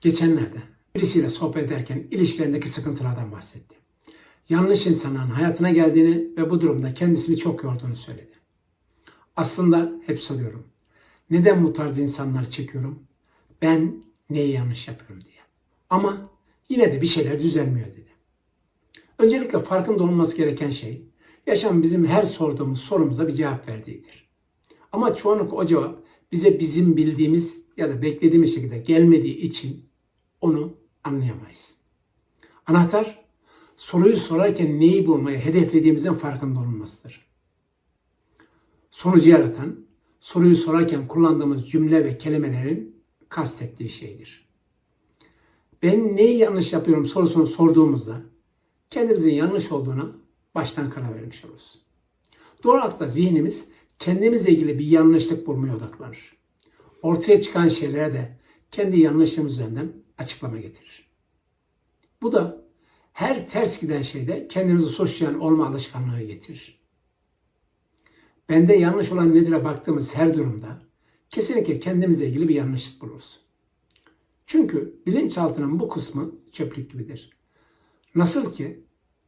Geçenlerde birisiyle sohbet ederken ilişkilerindeki sıkıntılardan bahsetti. Yanlış insanların hayatına geldiğini ve bu durumda kendisini çok yorduğunu söyledi. Aslında hep soruyorum. Neden bu tarz insanlar çekiyorum? Ben neyi yanlış yapıyorum diye. Ama yine de bir şeyler düzelmiyor dedi. Öncelikle farkında olması gereken şey, yaşam bizim her sorduğumuz sorumuza bir cevap verdiğidir. Ama çoğunlukla o cevap bize bizim bildiğimiz ya da beklediğimiz şekilde gelmediği için onu anlayamayız. Anahtar soruyu sorarken neyi bulmayı hedeflediğimizin farkında olmasıdır. Sonucu yaratan, soruyu sorarken kullandığımız cümle ve kelimelerin kastettiği şeydir. Ben neyi yanlış yapıyorum sorusunu sorduğumuzda kendimizin yanlış olduğuna baştan karar vermiş oluruz. Olarak da zihnimiz kendimizle ilgili bir yanlışlık bulmaya odaklanır. Ortaya çıkan şeylere de kendi yanlışlığımız üzerinden açıklama getirir. Bu da her ters giden şeyde kendimizi suçlayan olma alışkanlığı getirir. Bende yanlış olan nedir'e baktığımız her durumda kesinlikle kendimizle ilgili bir yanlışlık buluruz. Çünkü bilinçaltının bu kısmı çöplük gibidir. Nasıl ki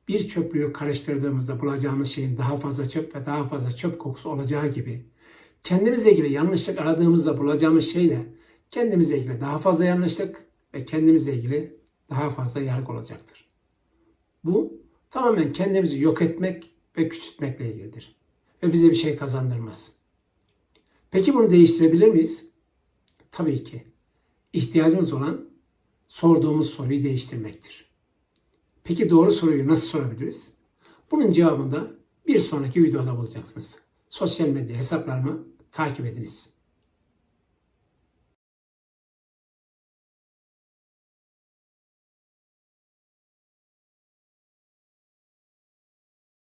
bir çöplüğü karıştırdığımızda bulacağımız şeyin daha fazla çöp ve daha fazla çöp kokusu olacağı gibi kendimizle ilgili yanlışlık aradığımızda bulacağımız şey de kendimizle ilgili daha fazla yanlışlık ve kendimizle ilgili daha fazla yargı olacaktır. Bu tamamen kendimizi yok etmek ve küçültmekle ilgilidir ve bize bir şey kazandırmaz. Peki bunu değiştirebilir miyiz? Tabii ki. İhtiyacımız olan sorduğumuz soruyu değiştirmektir. Peki doğru soruyu nasıl sorabiliriz? Bunun cevabını da bir sonraki videoda bulacaksınız. Sosyal medya hesaplarımı takip ediniz.